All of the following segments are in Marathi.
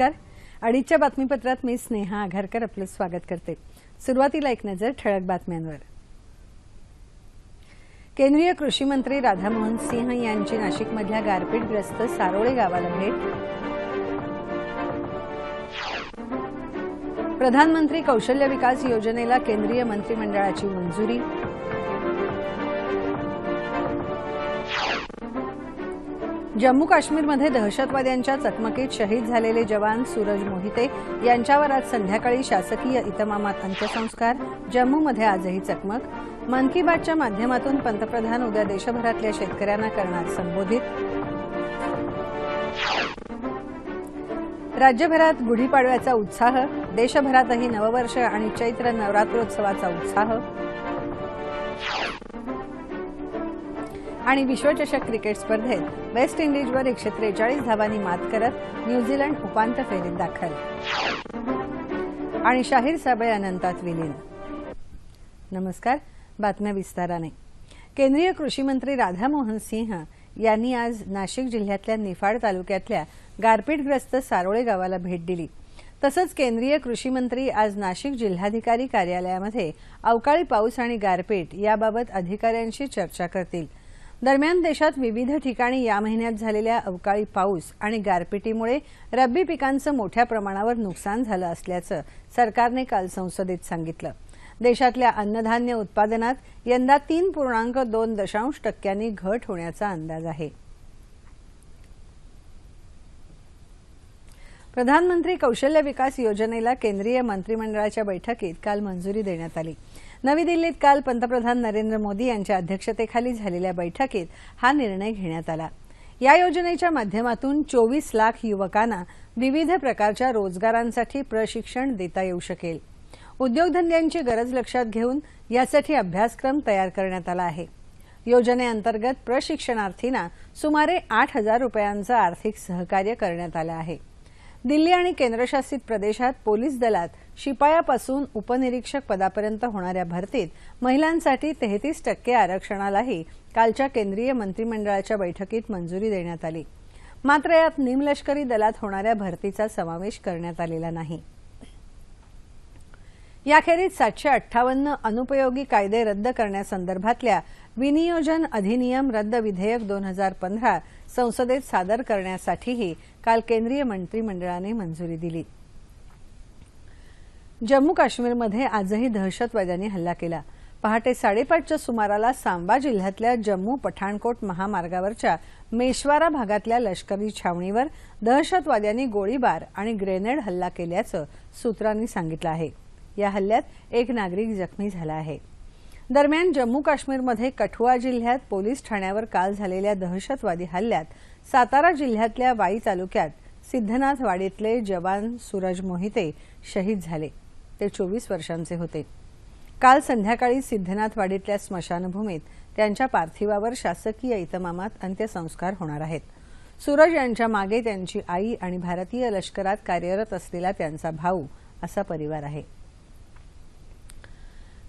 नमस्कार. अडीचच्या बातमीपत्रात मी स्नेहा आघारकर आपलं स्वागत करते. सुरुवातीला एक नजर ठळक बातम्यांवर. केंद्रीय कृषी मंत्री राधामोहन सिंह यांची नाशिकमधल्या गारपीटग्रस्त सारोळे गावाला भेट. प्रधानमंत्री कौशल्य विकास योजनेला केंद्रीय मंत्रिमंडळाची मंजुरी. जम्मू काश्मीरमध्ये दहशतवाद्यांच्या चकमकीत शहीद झालेले जवान सूरज मोहिते यांच्यावर आज संध्याकाळी शासकीय इतमामात अंत्यसंस्कार. जम्मूमध्ये आजही चकमक. मन की बातच्या माध्यमातून पंतप्रधान उद्या देशभरातल्या शेतकऱ्यांना करणार संबोधित. राज्यभरात गुढीपाडव्याचा उत्साह देशभरातही नववर्ष आणि चैत्र नवरात्रोत्सवाचा उत्साह. आणि विश्वचषक क्रिकेट स्पर्धेत वेस्ट इंडिजवर एकशे त्रेचाळीस धावांनी मात करत न्यूझीलंड उपांत्य फेरीत दाखल. आणि शाहीर साबळे अनंतात विलीन. नमस्कार बातम्या विस्ताराने. केंद्रीय कृषी मंत्री राधामोहन सिंह यांनी आज नाशिक जिल्ह्यातल्या निफाड तालुक्यातल्या गारपीटग्रस्त सारोळे गावाला भेट दिली. तसंच केंद्रीय कृषी मंत्री आज नाशिक जिल्हाधिकारी कार्यालयामध्ये अवकाळी पाऊस आणि गारपीट याबाबत अधिकाऱ्यांशी चर्चा करतील. दरम्यान देशात विविध ठिकाणी या महिन्यात झालेल्या अवकाळी पाऊस आणि गारपिटीमुळे रब्बी पिकांचं मोठ्या प्रमाणावर नुकसान झालं असल्याचं सरकारने काल संसदेत सांगितलं. देशातल्या अन्नधान्य उत्पादनात यंदा तीन पूर्णांक दोन दशांश टक्क्यांनी घट होण्याचा अंदाज आहे. प्रधानमंत्री कौशल्य विकास योजनेला केंद्रीय मंत्रिमंडळाच्या बैठकीत काल मंजुरी देण्यात आली. नवी दिल्लीत काल पंतप्रधान नरेंद्र मोदी यांच्या अध्यक्षतेखाली झालेल्या बैठकीत हा निर्णय घेण्यात आला. या योजनेच्या माध्यमातून चोवीस लाख युवकांना विविध प्रकारच्या रोजगारांसाठी प्रशिक्षण देता येऊ शकेल. उद्योगधंद्यांची गरज लक्षात घेऊन यासाठी अभ्यासक्रम तयार करण्यात आला आहे. योजनेअंतर्गत प्रशिक्षणार्थींना सुमारे आठ हजार रुपयांचं आर्थिक सहकार्य करण्यात आलं आहे. दिल्ली आणि केंद्रशासित प्रदेशात पोलीस दलात शिपायापासून उपनिरीक्षक पदापर्यंत होणाऱ्या भरतीत महिलांसाठी तेहतीस टक्के आरक्षणालाही कालच्या केंद्रीय मंत्रिमंडळाच्या बैठकीत मंजुरी देण्यात आली. मात्र यात निमलष्करी दलात होणाऱ्या भरतीचा समावेश करण्यात आलेला नाही. याखेरीज सातशे अठ्ठावन्न अनुपयोगी कायदे रद्द करण्यासंदर्भातल्या विनियोजन अधिनियम रद्द विधेयक दोन हजार पंधरा संसदेत सादर करण्यासाठीही काल केंद्रीय मंत्रिमंडळाने मंजुरी दिली. जम्मू काश्मीरमध्ये आजही दहशतवाद्यांनी हल्ला केला. पहाटे साडेपाचच्या सुमाराला सांबा जिल्ह्यातल्या जम्मू पठाणकोट महामार्गावरच्या मेशवारा भागातल्या लष्करी छावणीवर दहशतवाद्यांनी गोळीबार आणि ग्रेनेड हल्ला केल्याचं सूत्रांनी सांगितलं आहे. या हल्ल्यात एक नागरिक जखमी झाला आहे. दरम्यान जम्मू काश्मीरमध्ये कठुआ जिल्ह्यात पोलीस ठाण्यावर काल झालेल्या दहशतवादी हल्ल्यात सातारा जिल्ह्यातल्या वाई तालुक्यात सिद्धनाथ वाडीतले जवान सूरज मोहिते शहीद झाले. ते चोवीस वर्षांचे होते. काल संध्याकाळी सिद्धनाथ वाडीतल्या स्मशानभूमीत त्यांच्या पार्थिवावर शासकीय इतमामात अंत्यसंस्कार होणार आहेत. सूरज यांच्या मागे त्यांची आई आणि भारतीय लष्करात कार्यरत असलेला त्यांचा भाऊ असा परिवार आहे.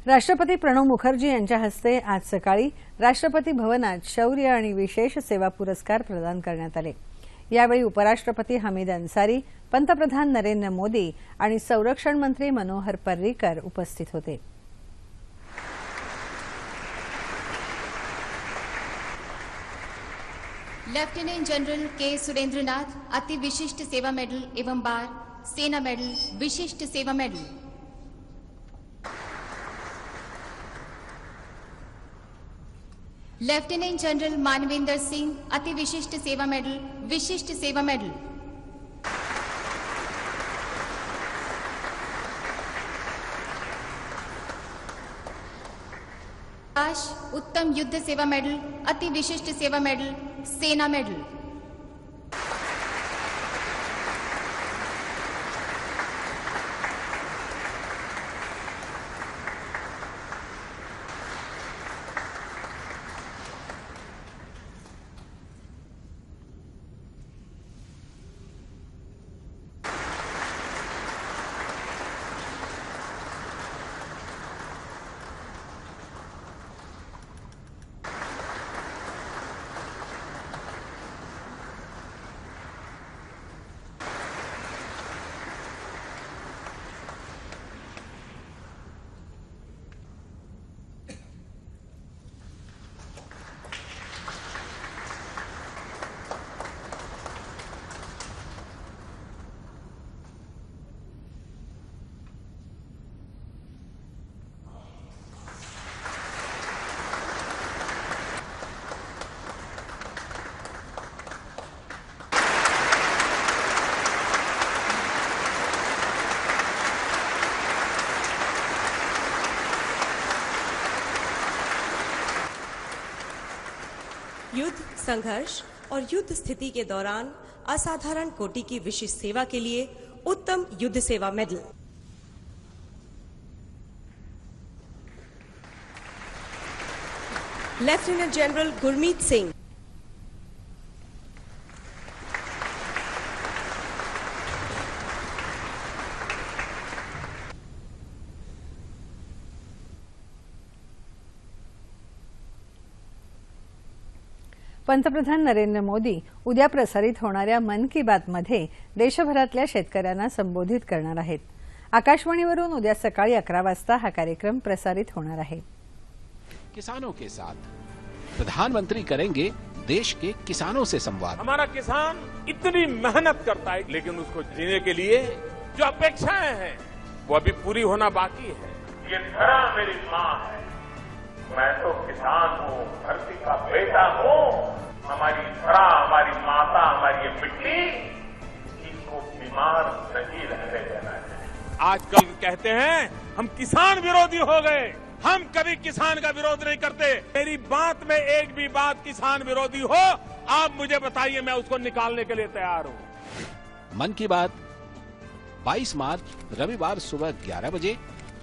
राष्ट्रपती प्रणव मुखर्जी यांच्या हस्ते आज सकाळी राष्ट्रपती भवनात शौर्य आणि विशेष सेवा पुरस्कार प्रदान करण्यात आले. यावेळी उपराष्ट्रपती हमीद अन्सारी पंतप्रधान नरेंद्र मोदी आणि संरक्षण मंत्री मनोहर पर्रीकर उपस्थित होते. लेफ्टिनेंट जनरल के सुरेंद्रनाथ अति विशिष्ट सेवा मेडल एवं बार Sena medal Vishisht Seva medal lieutenant general Manvinder Singh Ati Vishisht Seva medal Vishisht Seva medal उत्तम युद्ध सेवा मेडल अति विशिष्ट सेवा मेडल सेना मेडल संघर्ष और युद्ध स्थिति के दौरान असाधारण कोटि की विशिष्ट सेवा के लिए Uttam Yuddh Seva medal. Lieutenant general Gurmeet Singh पंतप्रधान नरेंद्र मोदी उद्या प्रसारित होणाऱ्या मन की बात मध्ये देशभरातल्या शेतकऱ्यांना संबोधित करणार आहेत. आकाशवाणीवरून उद्या सकाळी अकरा वाजता हा कार्यक्रम प्रसारित होणार आहे. किसानों के साथ. प्रधानमंत्री करेंगे देश के किसानों से संवाद. हमारा किसान इतनी मेहनत करता है लेकिन उसको जीने के लिए जो अपेक्षाएँ हैं वो अभी पूरी होना बाकी है। ये धरा मेरी माँ है। मैं तो किसान हूँ धरती का बेटा हूँ। हमारी धरा हमारी माता हमारी ये मिट्टी इसको बीमार नहीं रहने देना चाहिए आजकल कहते हैं हम किसान विरोधी हो गए। हम कभी किसान का विरोध नहीं करते। मेरी बात में एक भी बात किसान विरोधी हो आप मुझे बताइए मैं उसको निकालने के लिए तैयार हूँ। मन की बात 22 मार्च रविवार सुबह 11 बजे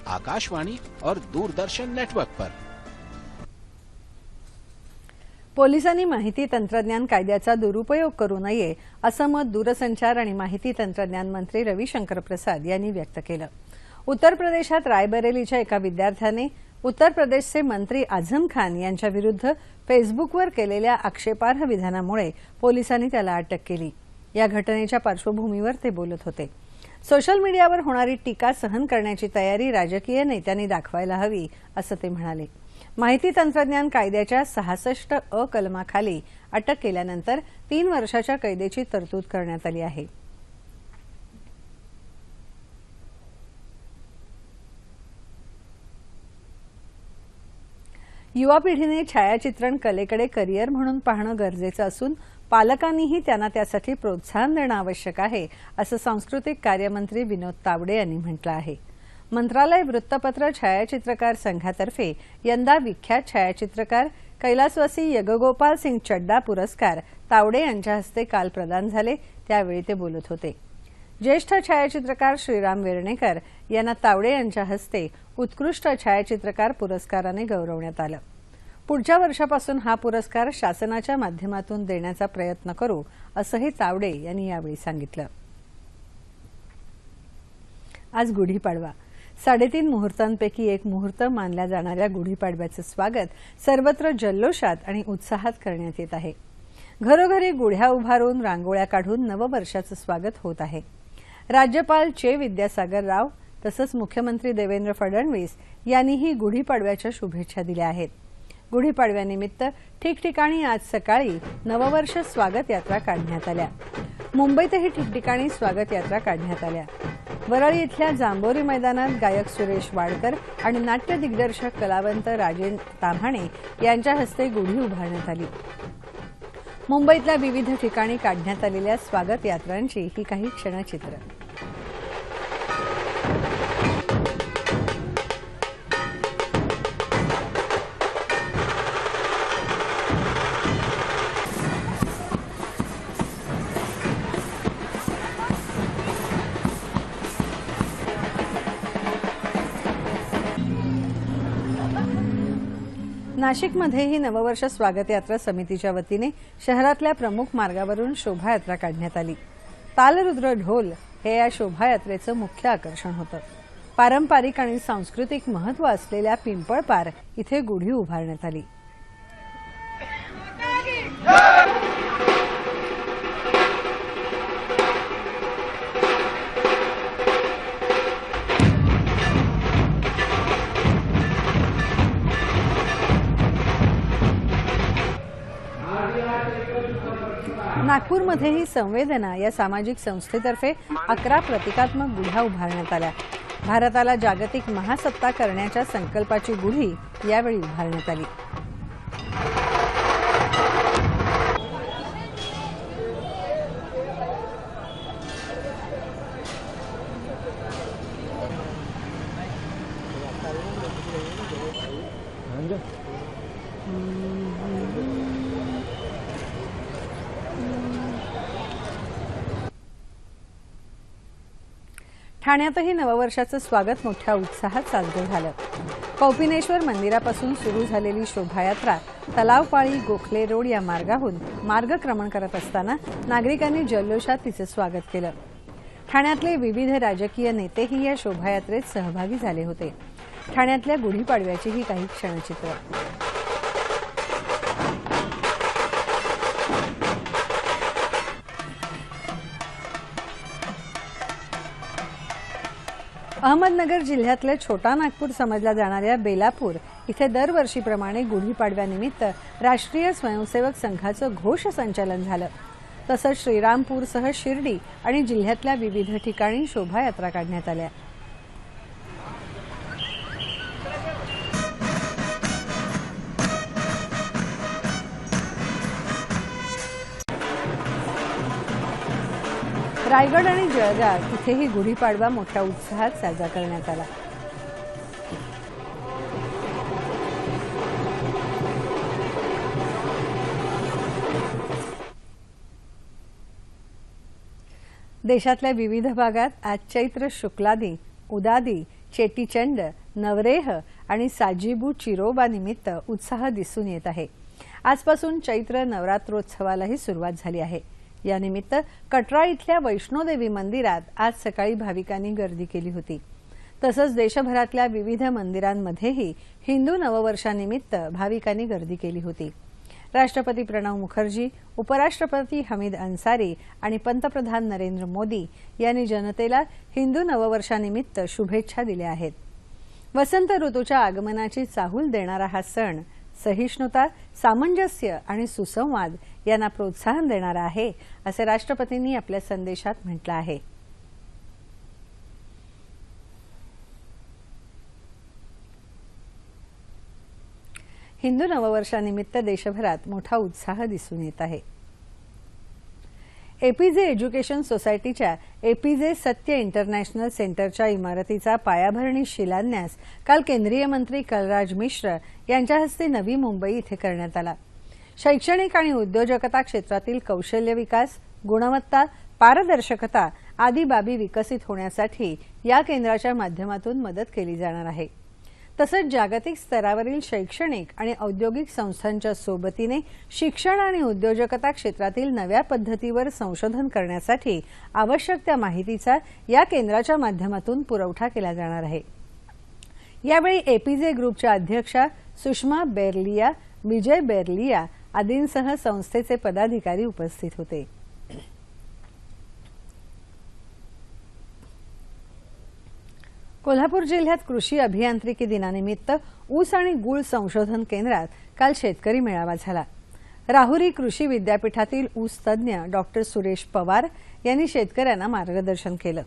आकाशवाणी और दूरदर्शन नेटवर्क पर। पोलिसांनी माहिती तंत्रज्ञान कायद्याचा दुरुपयोग करू नये असं मत दूरसंचार आणि माहिती तंत्रज्ञान मंत्री रविशंकर प्रसाद यांनी व्यक्त केलं. उत्तर प्रदेशात रायबरेलीच्या एका विद्यार्थ्याने उत्तर प्रदेशचे मंत्री आझम खान यांच्याविरुद्ध फेसबुकवर केलेल्या आक्षेपार्ह विधानामुळे पोलिसांनी त्याला अटक केली. या घटनेच्या पार्श्वभूमीवर ते बोलत होते. सोशल मीडियावर होणारी टीका सहन करण्याची तयारी राजकीय नेत्यांनी दाखवायला हवी असं ते म्हणाले. माहिती तंत्रज्ञान कायद्याच्या सहासष्ट अ कलमाखाली अटक केल्यानंतर तीन वर्षाच्या कैदेची तरतूद करण्यात आली आहे. युवा पिढीने छायाचित्रण कलेकडे करिअर म्हणून पाहणं गरजेचं असून पालकांनीही त्यांना त्यासाठी प्रोत्साहन देणं आवश्यक आहे असं सांस्कृतिक कार्यमंत्री विनोद तावडे यांनी म्हटलं आहे. मंत्रालय वृत्तपत्र छायाचित्रकार संघातर्फे यंदा विख्यात छायाचित्रकार कैलासवासी यगगोपाल सिंग चड्डा पुरस्कार तावडे यांच्या हस्ते काल प्रदान झाले. त्यावेळी ते बोलत होते. ज्येष्ठ छायाचित्रकार श्रीराम वेर्णेकर यांना तावडे यांच्या हस्ते उत्कृष्ट छायाचित्रकार पुरस्काराने गौरवण्यात आलं. पुढच्या वर्षापासून हा पुरस्कार शासनाच्या माध्यमातून देण्याचा प्रयत्न करू असंही तावडे यांनी यावेळी सांगितलं. आज गुढीपाडवा. साडेतीन मुहूर्तांपैकी एक मुहूर्त मानल्या जाणाऱ्या गुढीपाडव्याचं स्वागत सर्वत्र जल्लोषात आणि उत्साहात करण्यात येत आहे. घरोघरी गुढ्या उभारून रांगोळ्या काढून नववर्षाचं स्वागत होत आहे. राज्यपाल चे विद्यासागर राव तसंच मुख्यमंत्री देवेंद्र फडणवीस यांनीही गुढीपाडव्याच्या शुभेच्छा दिल्या आहेत. गुढीपाडव्यानिमित्त ठिकठिकाणी आज सकाळी नववर्ष स्वागत यात्रा काढण्यात आल्या. मुंबईतही ठिकठिकाणी स्वागत यात्रा काढण्यात आल्या. वरळी इथल्या जांभोरी मैदानात गायक सुरेश वाडकर आणि नाट्य दिग्दर्शक कलावंत राजेन ताम्हाणे यांच्या हस्ते गुढी उभारण्यात आली. मुंबईतल्या विविध ठिकाणी काढण्यात आलेल्या स्वागत यात्रांची ही काही क्षणचित्र. नाशिकमध्येही नववर्ष स्वागत यात्रा समितीच्या वतीने शहरातल्या प्रमुख मार्गावरून शोभायात्रा काढण्यात आली. तालरुद्र ढोल हे या शोभायात्रेचं मुख्य आकर्षण होतं. पारंपरिक आणि सांस्कृतिक महत्त्व असलेल्या पिंपळपार इथे गुढी उभारण्यात आली. नागपूरमध्येही संवेदना या सामाजिक संस्थेतर्फे अकरा प्रतिकात्मक गुढ्या उभारण्यात आल्या. भारताला जागतिक महासत्ता करण्याच्या संकल्पाची गुढी यावेळी उभारण्यात आली. ठाण्यातही नववर्षाचं स्वागत मोठ्या उत्साहात साजरं झालं. कौपिनेश्वर मंदिरापासून सुरू झालेली शोभायात्रा तलावपाळी गोखले रोड या मार्गाहून मार्गक्रमण करत असताना नागरिकांनी जल्लोषात तिचं स्वागत केलं. ठाण्यातले विविध राजकीय नेतेही या शोभायात्रेत सहभागी झाले होते. ठाण्यातल्या गुढीपाडव्याचीही काही क्षणचित्र. अहमदनगर जिल्ह्यातलं छोटा नागपूर समजल्या जाणाऱ्या बेलापूर इथे दरवर्षीप्रमाणे गुढीपाडव्यानिमित्त राष्ट्रीय स्वयंसेवक संघाचं घोष संचलन झालं. तसंच श्रीरामपूरसह शिर्डी आणि जिल्ह्यातल्या विविध ठिकाणी शोभायात्रा काढण्यात आल्या. रायगड आणि जळगाव इथेही गुढीपाडवा मोठ्या उत्साहात साजरा करण्यात आला. देशातल्या विविध भागात आज चैत्र शुक्लादी उदादी चेटीचंड नवरेह आणि साजीबू चिरोबा निमित्त उत्साह दिसून येत आहे. आजपासून चैत्र नवरात्रोत्सवालाही सुरुवात झाली आहे. यानिमित्त कटरा इथल्या वैष्णोदेवी मंदिरात आज सकाळी भाविकांनी गर्दी केली होती. तसंच देशभरातल्या विविध मंदिरांमध्येही हिंदू नववर्षानिमित्त भाविकांनी गर्दी केली होती. राष्ट्रपती प्रणव मुखर्जी उपराष्ट्रपती हमीद अन्सारी आणि पंतप्रधान नरेंद्र मोदी यांनी जनतेला हिंदू नववर्षानिमित्त शुभेच्छा दिल्या आहेत. वसंत ऋतूच्या आगमनाची चाहूल देणारा हा सण सहिष्णुता सामंजस्य आणि सुसंवाद यांना प्रोत्साहन देणारा आहे असे राष्ट्रपतींनी आपल्या संदेशात म्हटलं आहे. हिंदू नववर्षानिमित्त देशभरात मोठा उत्साह दिसून येत आहे. एपीजे एज्युकेशन सोसायटीच्या एपीजे सत्य इंटरनॅशनल सेंटरच्या इमारतीचा पायाभरणी शिलान्यास काल केंद्रीय मंत्री कलराज मिश्र यांच्या हस्ते नवी मुंबई इथे करण्यात आला. शैक्षणिक आणि उद्योजकता क्षेत्रातील कौशल्य विकास गुणवत्ता पारदर्शकता आदी बाबी विकसित होण्यासाठी या केंद्राच्या माध्यमातून मदत केली जाणार आहे. तसंच जागतिक स्तरावरील शैक्षणिक आणि औद्योगिक संस्थांच्या सोबतीने शिक्षण आणि उद्योजकता क्षेत्रातील नव्या पद्धतीवर संशोधन करण्यासाठी आवश्यक त्या माहितीचा या केंद्राच्या माध्यमातून पुरवठा केला जाणार आहे. यावेळी एपीजे ग्रुपच्या अध्यक्षा सुषमा बेर्लिया विजय बेर्लिया आदींसह संस्थेचे पदाधिकारी उपस्थित होते. कोल्हापूर जिल्ह्यात कृषी अभियांत्रिकी दिनानिमित्त ऊस आणि गुळ संशोधन केंद्रात काल शेतकरी मेळावा झाला. राहुरी कृषी विद्यापीठातील ऊस तज्ज्ञ डॉक्टर सुरेश पवार यांनी शेतकऱ्यांना मार्गदर्शन केलं.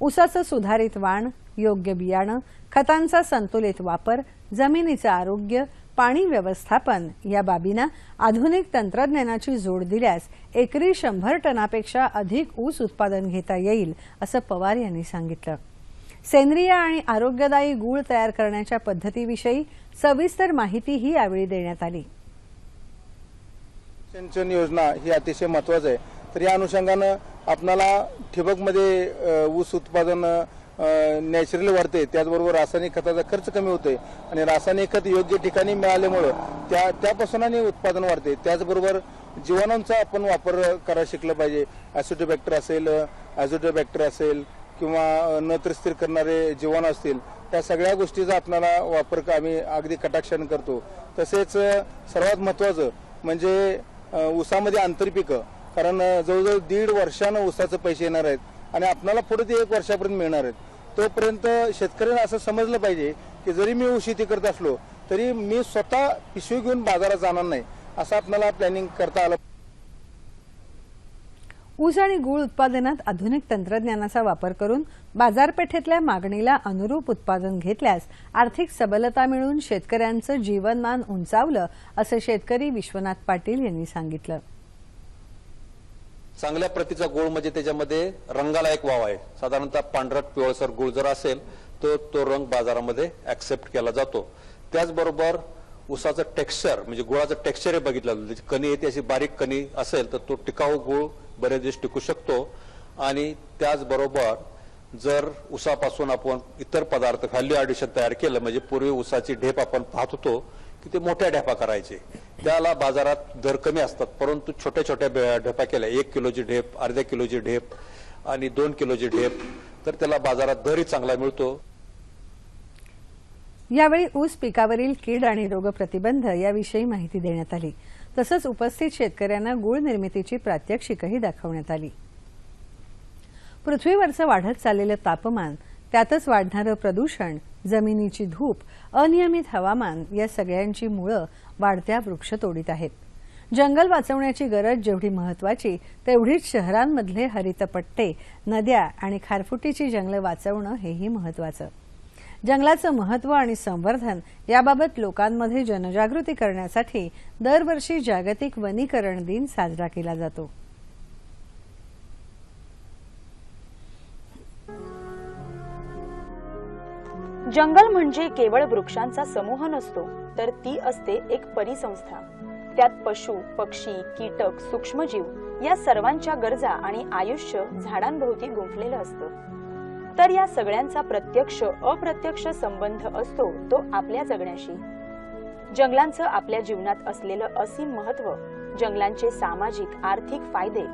ऊसाचं सुधारित वाण योग्य बियाणं खतांचा संतुलित वापर जमिनीचं आरोग्य पाणी व्यवस्थापन या बाबींना आधुनिक तंत्रज्ञानाची जोड दिल्यास एकरी शंभर टनापेक्षा अधिक ऊस उत्पादन घेता येईल असं पवार यांनी सांगितलं. सेंद्रिय आणि आरोग्यदायी गूळ तयार करण्याच्या पद्धतीविषयी सविस्तर माहितीही यावेळी देण्यात आली. सिंचन योजना ही अतिशय महत्वाचं आहे. तर या अनुषंगानं आपणाला ठिबकमध्ये ऊस उत्पादन नॅचरल वाढते त्याचबरोबर रासायनिक खताचा खर्च कमी होतोय आणि रासायनिक खत योग्य ठिकाणी मिळाल्यामुळं त्या त्यापासून आणि उत्पादन वाढते. त्याचबरोबर जीवाणूंचा आपण वापर करायला शिकलं पाहिजे. ॲसिडोबॅक्टर असेल ॲझोडोबॅक्टर असेल किंवा अ, नत्र स्थिर करणारे जीवाणू असतील त्या सगळ्या गोष्टीचा आपल्याला वापर आम्ही अगदी कटाक्षाने करतो. तसेच सर्वात महत्वाचं म्हणजे अ, ऊसामध्ये आंतरपिकं. कारण जवळजवळ दीड वर्षानं उसाचं पैसे येणार आहेत आणि आपल्याला पुढे ते एक वर्षापर्यंत मिळणार आहेत. तोपर्यंत शेतकऱ्यांना असं समजलं पाहिजे की जरी मी ऊस शेती करत असलो तरी मी स्वतः पिशवी घेऊन बाजारात जाणार नाही असं आपल्याला प्लॅनिंग करता आलं ऊस आणि गूळ उत्पादनात आधुनिक तंत्रज्ञानाचा वापर करून बाजारपेठेतल्या मागणीला अनुरूप उत्पादन घेतल्यास आर्थिक सबलता मिळून शेतकऱ्यांचं जीवनमान उंचावलं असं शेतकरी विश्वनाथ पाटील यांनी सांगितलं. चांगल्या प्रतीचा गुळ म्हणजे त्याच्यामध्ये रंगाला एक वाव आहे. साधारणतः पांढरट पिवळसर गुळ जर असेल तर तो रंग बाजारामध्ये ऍक्सेप्ट केला जातो. त्याचबरोबर उसाचं टेक्स्चर म्हणजे गुळाचं टेक्स्चर हे बघितलं. जातं. त्याची कणी येते अशी बारीक कणी असेल तर तो टिकाऊ गुळ बरेच दिवस टिकू शकतो. आणि त्याचबरोबर जर उसापासून आपण इतर पदार्थ व्हॅल्यू ॲडिशन तयार केलं म्हणजे पूर्वी उसाची ढेप आपण पाहत होतो की ते मोठ्या ढेपा करायचे. त्याला बाजारात दर कमी असतात परंतु छोट्या छोट्या बे- ढेपा केल्या. एक किलोची ढेप अर्ध्या किलोची ढेप आणि दोन किलोची ढेप तर त्याला बाजारात दरही चांगला मिळतो. यावेळी ऊस पिकावरील कीड आणि रोग प्रतिबंध याविषयी माहिती देण्यात आली. तसंच उपस्थित शेतकऱ्यांना गुळ निर्मितीची प्रात्यक्षिकही दाखवण्यात आली. पृथ्वीवरचं वाढत चाललेलं तापमान त्यातच वाढणारं प्रदूषण जमिनीची धूप अनियमित हवामान या सगळ्यांची मुळं वाढत्या वृक्षतोडीत आहेत. जंगल वाचवण्याची गरज जेवढी महत्वाची तेवढीच शहरांमधले हरितपट्टे नद्या आणि खारफुटीची जंगलं वाचवणं हेही महत्वाचं. जंगलाचं महत्त्व आणि संवर्धन याबाबत लोकांमध्ये जनजागृती करण्यासाठी दरवर्षी जागतिक वनीकरण दिन साजरा केला जातो. जंगल म्हणजे केवळ वृक्षांचा समूह नसतो तर ती असते एक परिसंस्था. त्यात पशु पक्षी कीटक सूक्ष्मजीव या सर्वांच्या गरजा आणि आयुष्य झाडांभोवती गुंफलेलं असतं. तर या सगळ्यांचा प्रत्यक्ष अप्रत्यक्ष संबंध असतो तो आपल्या जगण्याशी. जंगलांचं आपल्या जीवनात असलेलं असीम महत्त्व जंगलांचे सामाजिक आर्थिक फायदे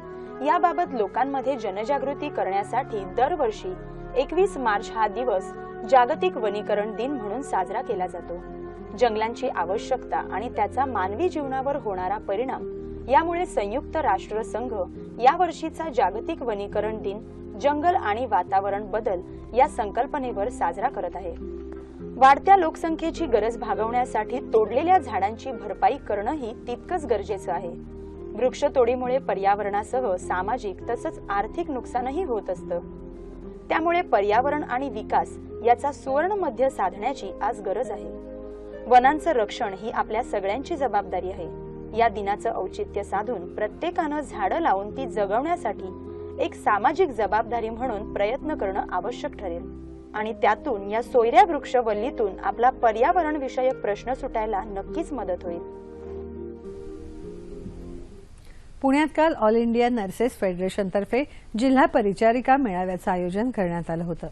याबाबत लोकांमध्ये जनजागृती करण्यासाठी दरवर्षी एकवीस मार्च हा दिवस जागतिक वनीकरण दिन म्हणून साजरा केला जातो. जंगलांची आवश्यकता आणि त्याचा मानवी जीवनावर होणारा परिणाम यामुळे संयुक्त राष्ट्र संघ या वर्षीचा जागतिक वनीकरण दिन जंगल आणि वातावरण बदल या संकल्पनेवर साजरा करत आहे. वाढत्या लोकसंख्येची गरज भागवण्यासाठी तोडलेल्या झाडांची भरपाई करणंही तितकंच गरजेचं आहे. वृक्षतोडीमुळे पर्यावरणासह सामाजिक तसंच आर्थिक नुकसानही होत असतं. त्यामुळे पर्यावरण आणि विकास याचा सुवर्ण मध्य साधण्याची आज गरज आहे. वनांचं रक्षण ही आपल्या सगळ्यांची जबाबदारी आहे. या दिनाचं औचित्य साधून प्रत्येकानं झाडं लावून ती जगवण्यासाठी एक सामाजिक जबाबदारी म्हणून प्रयत्न करणं आवश्यक ठरेल. आणि त्यातून या सोयऱ्या वृक्षवल्लीतून आपला पर्यावरण विषयक प्रश्न सुटायला नक्कीच मदत होईल. पुण्यात काल ऑल इंडिया नर्सेस फेडरेशनतर्फे जिल्हा परिचारिका मेळाव्याचं आयोजन करण्यात आलं होतं.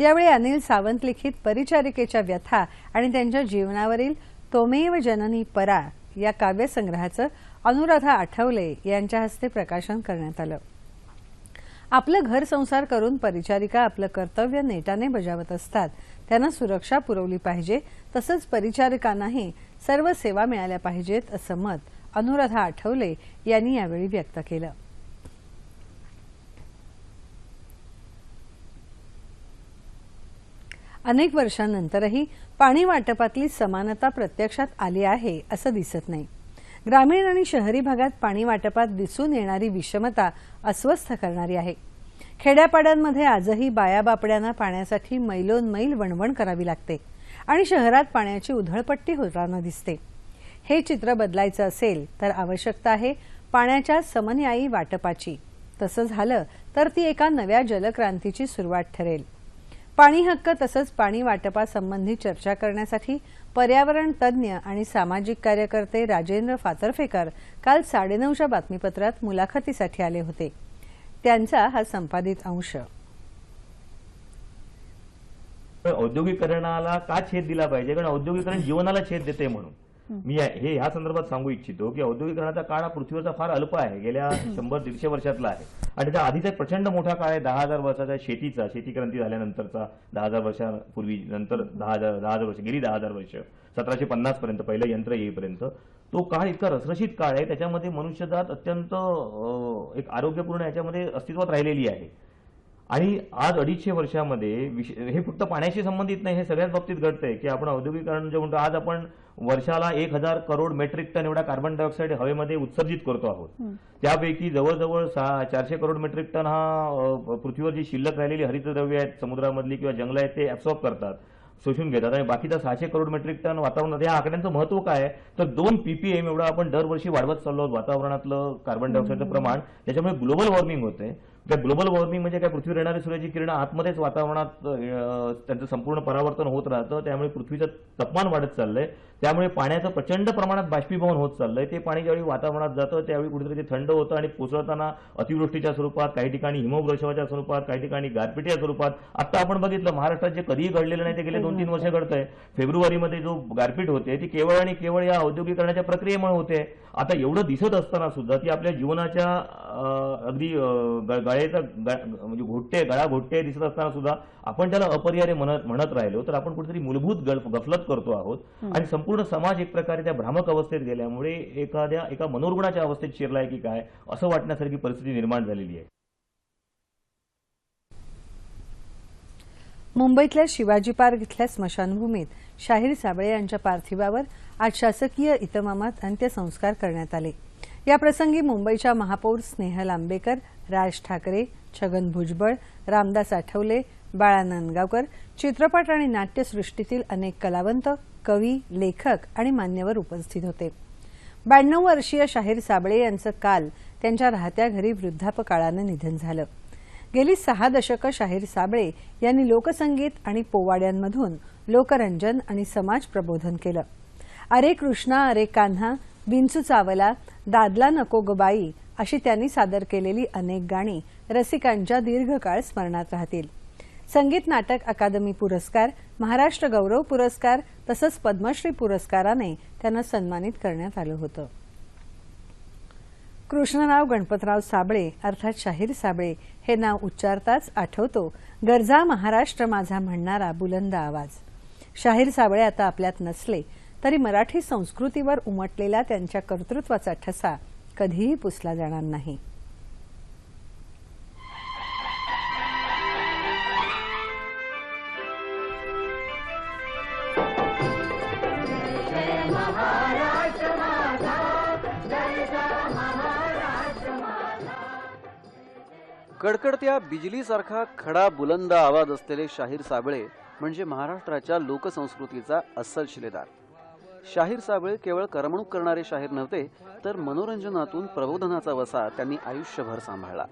यावेळी अनिल सावंत लिखित परिचारिकेच्या व्यथा आणि त्यांच्या जीवनावरील तोमेव जननी परा या काव्यसंग्रहाचं अनुराधा आठवले यांच्या हस्ते प्रकाशन करण्यात आलं. आपलं घर संसार करून परिचारिका आपलं कर्तव्य नेटाने बजावत असतात. त्यांना सुरक्षा पुरवली पाहिजे. तसंच परिचारिकांनाही सर्व सेवा मिळाल्या पाहिजेत असं मत अनुराधा आठवले यांनी यावेळी व्यक्त केलं. अनेक वर्षांनंतरही पाणी वाटपातली समानता प्रत्यक्षात आली आहे असं दिसत नाही. ग्रामीण आणि शहरी भागात पाणी वाटपात दिसून येणारी विषमता अस्वस्थ करणारी आहे. खेड्यापाड्यांमध्ये आजही बायाबापड्यांना पाण्यासाठी मैलोन मैल वणवण करावी लागते आणि शहरात पाण्याची उधळपट्टी होताना दिसते. हे चित्र बदलायचं असेल तर आवश्यकता आहे पाण्याच्या समन्यायी वाटपाची. तसं झालं तर ती एका नव्या जलक्रांतीची सुरुवात ठरेल. पाणी हक्क तसंच पाणी वाटपासंबंधी चर्चा करण्यासाठी पर्यावरण तज्ज्ञ आणि सामाजिक कार्यकर्ते राजेंद्र फातर्फेकर काल साडेनऊच्या बातमीपत्रात मुलाखतीसाठी आले होते. त्यांचा हा संपादित अंश. औद्योगिकरणाला का छेद दिला पाहिजे? कारण औद्योगिकरण जीवनाला छेद देते म्हणून. मी या- हे ह्या संदर्भात सांगू इच्छितो की औद्योगिकरणाचा काळ हा पृथ्वीवरचा फार अल्प आहे. गेल्या शंभर दीडशे वर्षातला आहे. आणि त्या आधीचा एक प्रचंड मोठा काळ आहे दहा हजार वर्षाचा शेतीचा शेती क्रांती झाल्यानंतरचा दहा हजार वर्षापूर्वी नंतर दहा हजार दहा हजार वर्ष गेली दहा हजार वर्ष सतराशे पन्नास पर्यंत पहिलं यंत्र येईपर्यंत. तो काळ इतका रसरशीत काळ आहे त्याच्यामध्ये मनुष्यजात अत्यंत एक आरोग्यपूर्ण याच्यामध्ये अस्तित्वात राहिलेली आहे. आणि आज अडीचशे वर्षामध्ये विश- हे फक्त पाण्याशी संबंधित नाही हे सगळ्याच बाबतीत घडतंय की आपण औद्योगिकरण जे म्हणतो आज आपण वर्षाला एक हजार करोड मेट्रिक टन एवढा कार्बन डायऑक्साईड हवेमध्ये उत्सर्जित करतो आहोत. त्यापैकी जवळजवळ सहा चारशे करोड मेट्रिक टन हा पृथ्वीवर जी शिल्लक राहिलेली हरितद्रव्य आहेत समुद्रामधली किंवा जंगल आहेत ते ऍब्सॉर्ब करतात शोषून घेतात. आणि बाकीचा सहाशे करोड मेट्रिक टन वातावरणात या आकड्यांचं महत्त्व काय आहे? तर दोन पीपीएम एवढं आपण दरवर्षी वाढवत चाललो आहोत वातावरणातलं कार्बन डायऑक्साईडचं प्रमाण त्याच्यामुळे ग्लोबल वॉर्मिंग होते त्या ग्लोबल वॉर्मिंग म्हणजे काय पृथ्वीवर येणारी सूर्याची किरण आतमध्येच वातावरणात त्यांचं संपूर्ण परावर्तन होत राहतं त्यामुळे पृथ्वीचं तापमान वाढत चाललंय. त्यामुळे पाण्याचं प्रचंड प्रमाणात बाष्पीभवन होत चाललंय. ते पाणी ज्यावेळी वातावरणात जातं त्यावेळी कुठेतरी ते थंड होतं आणि कोसळताना अतिवृष्टीच्या स्वरूपात काही ठिकाणी हिमवृषवाच्या स्वरूपात काही ठिकाणी गारपिटीच्या स्वरूपात. आता आपण बघितलं महाराष्ट्रात जे कधीही घडलेलं नाही ते गेले दोन तीन वर्ष घडतंय. फेब्रुवारीमध्ये जो गारपीट होते ती केवळ आणि केवळ या औद्योगिकरणाच्या प्रक्रियेमुळे होते. आता एवढं दिसत असताना सुद्धा ती आपल्या जीवनाच्या अगदी ग- म्हणजे घोटते गळा घोटते दिसत असताना सुद्धा आपण त्याला अपरिहार्य म्हणत म्हणत राहिलो तर आपण कुठेतरी मूलभूत गफलत करतो आहोत. आणि संपूर्ण समाज एक प्रकारे त्या भ्रामक अवस्थेत गेल्यामुळे एखाद्या एका मनोरुग्णाच्या अवस्थेत शिरलाय की काय असं वाटण्यासारखी परिस्थिती निर्माण झालेली आहे. मुंबईतल्या शिवाजी पार्क इथल्या स्मशानभूमीत शाहीर साबळे यांच्या पार्थिवावर आज शासकीय इतमामात अंत्यसंस्कार करण्यात आले. याप्रसंगी मुंबईच्या महापौर स्नेहल आंबेकर राज ठाकरे छगन भुजबळ रामदास आठवले बाळा नांदगावकर चित्रपट आणि नाट्यसृष्टीतील अनेक कलावंत कवी लेखक आणि मान्यवर उपस्थित होते. ब्याण्णव वर्षीय शाहीर साबळे यांचं काल त्यांच्या राहत्या घरी वृद्धापकाळानं निधन झालं. गेली सहा दशकं शाहीर साबळे यांनी लोकसंगीत आणि पोवाड्यांमधून लोकरंजन आणि समाज प्रबोधन केलं. अरे कृष्णा अरे कान्हा बिंचू चावला दादला नको गबाई अशी त्यांनी सादर केलेली अनेक गाणी रसिकांच्या दीर्घकाळ स्मरणात राहतील. संगीत नाटक अकादमी पुरस्कार महाराष्ट्र गौरव पुरस्कार तसंच पद्मश्री पुरस्काराने त्यांना सन्मानित करण्यात आलं होतं. कृष्णराव गणपतराव साबळे अर्थात शाहीर साबळे हे नाव उच्चारताच आठवतो गरजा महाराष्ट्र माझा म्हणणारा बुलंद आवाज. शाहीर साबळे आता आपल्यात नसले तरी मराठी संस्कृतीवर उमटलेला त्यांच्या कर्तृत्वाचा ठसा कधीही पुसला जाणार नाही. कडकडत्या बिजलीसारखा खडा बुलंद आवाज असलेले शाहीर साबळे म्हणजे महाराष्ट्राच्या लोकसंस्कृतीचा अस्सल शिलेदार. शाहीर साबळे केवळ करमणूक करणारे शाहीर नव्हते तर मनोरंजनातून प्रबोधनाचा वसा त्यांनी आयुष्यभर सांभाळला.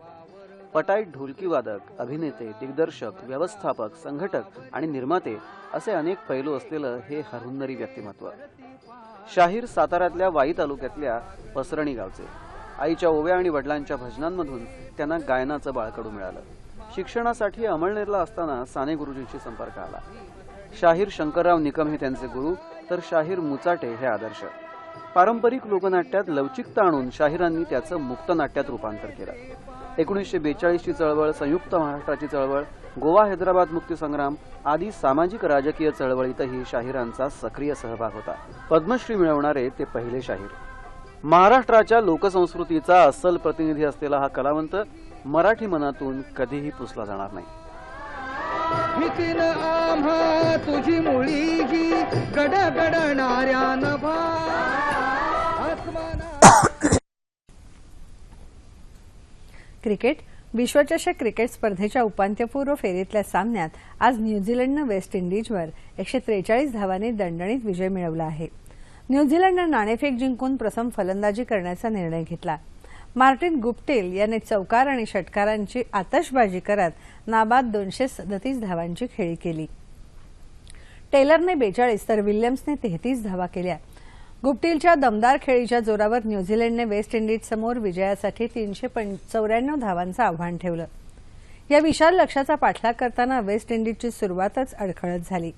पटाईत ढोलकी वादक अभिनेते दिग्दर्शक व्यवस्थापक संघटक आणि निर्माते असे अनेक पैलू असलेलं हे हरहुन्नरी व्यक्तिमत्व. शाहीर साताऱ्यातल्या वाई तालुक्यातल्या पसरणी गावचे. आईच्या ओव्या आणि वडिलांच्या भजनांमधून त्यांना गायनाचं बाळकडू मिळालं. शिक्षणासाठी अमळनेरला असताना साने गुरुजींशी संपर्क आला. शाहीर शंकरराव निकम हे त्यांचे गुरु तर शाहीर मुचाटे हे आदर्श. पारंपरिक लोकनाट्यात लवचिकता आणून शाहिरांनी त्याचं मुक्तनाट्यात रूपांतर केलं. एकोणीसशे बेचाळीसची चळवळ संयुक्त महाराष्ट्राची चळवळ गोवा हैदराबाद मुक्तीसंग्राम आदी सामाजिक राजकीय चळवळीतही शाहिरांचा सक्रिय सहभाग होता. पद्मश्री मिळवणारे ते पहिले शाहीर. महाराष्ट्राच्या लोकसंस्कृतीचा अस्सल प्रतिनिधी असलेला हा कलावंत मराठी मनातून कधीही पुसला जाणार नाही. मिथिन आम्हा तुझी मुळी ही गडगडणाऱ्या नभा क्रिकेट विश्वचषक क्रिकेट स्पर्धेच्या उपांत्यपूर्व फेरीतल्या सामन्यात आज न्यूझीलंडनं वेस्ट इंडिजवर एकशे त्रेचाळीस धावांनी दणदणीत विजय मिळवला आहे. न्यूझीलंडनं नाणेफेक जिंकून प्रथम फलंदाजी करण्याचा निर्णय घेतला. मार्टिन गुप्टेल याने चौकार आणि षटकारांची आतषबाजी करत नाबाद दोनशे सदतीस धावांची खेळी केली. टेलरने बेचाळीस तर विल्यम्सने तेहतीस धावा केल्या. गुप्टीलच्या दमदार खेळीच्या जोरावर न्यूझीलंडने वेस्ट इंडिज समोर विजयासाठी तीनशे चौऱ्याण्णव धावांचं आव्हान ठेवलं. या विशाल लक्ष्याचा पाठलाग करताना वेस्ट इंडिजची सुरुवातच अडखळत झाली.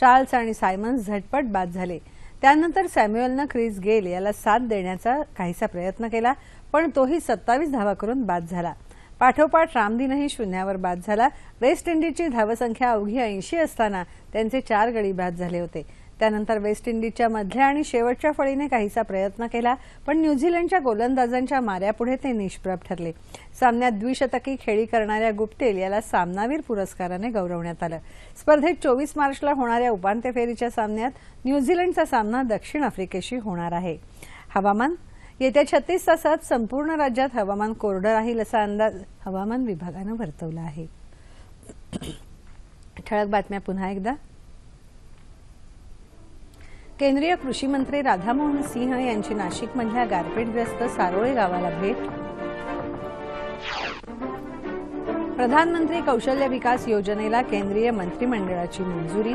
चार्ल्स आणि सायमन्स झटपट बाद झाले. त्यानंतर सॅम्युअलनं क्रिस गेल याला साथ देण्याचा काहीसा प्रयत्न केला पण तोही सत्तावीस धावा करून बाद झाला. पाठोपाठ रामदीनही शून्यावर बाद झाला. वेस्ट इंडिजची धावसंख्या अवघी ऐंशी असताना त्यांचे चार गडी बाद झाले होते. त्यानंतर वेस्ट इंडिजच्या मधल्या आणि शेवटच्या फळीने काहीसा प्रयत्न केला पण न्यूझीलंडच्या गोलंदाजांच्या माऱ्यापुढे ते निष्प्रभ ठरले. सामन्यात द्विशतकी खेळी करणाऱ्या गुप्टेल याला सामनावीर पुरस्काराने गौरवण्यात आलं. स्पर्धेत चोवीस मार्चला होणाऱ्या उपांत्य फेरीच्या सामन्यात न्यूझीलंडचा सामना दक्षिण आफ्रिकेशी होणार आहे. हवामान येत्या छत्तीस तासात संपूर्ण राज्यात हवामान कोरडं राहील असा अंदाज हवामान विभागानं वर्तवला आहे. ठळक बातम्या पुन्हा एकदा. केंद्रीय कृषी मंत्री राधामोहन सिंह यांची नाशिकमधल्या गारपीटग्रस्त सारोळे गावाला भेट. प्रधानमंत्री कौशल्य विकास योजनेला केंद्रीय मंत्रिमंडळाची मंजुरी.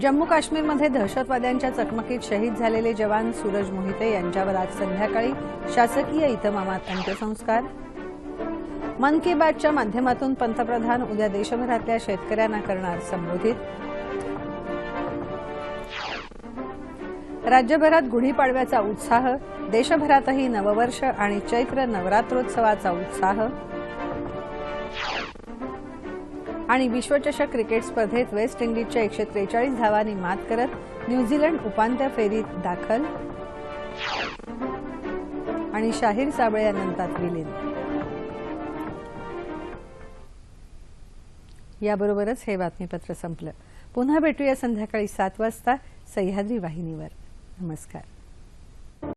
जम्मू काश्मीरमध्ये दहशतवाद्यांच्या चकमकीत शहीद झालेले जवान सूरज मोहिते यांच्यावर आज संध्याकाळी शासकीय इतमामात अंत्यसंस्कार. मन की बातच्या माध्यमातून पंतप्रधान उद्या देशभरातल्या शेतकऱ्यांना करणार संबोधित. राज्यभरात गुढीपाडव्याचा उत्साह देशभरातही नववर्ष आणि चैत्र नवरात्रोत्सवाचा उत्साह. आणि विश्वचषक क्रिकेट स्पर्धेत वेस्ट इंडिजच्या एकशे त्रेचाळीस धावांनी मात करत न्यूझीलंड उपांत्य फेरीत दाखल. आणि शाहीर साबळे अनंतात विलीन. याबरोबरच हे बातमीपत्र संपलं. पुन्हा भेटूया संध्याकाळी सात वाजता सह्याद्री वाहिनीवर. नमस्कार.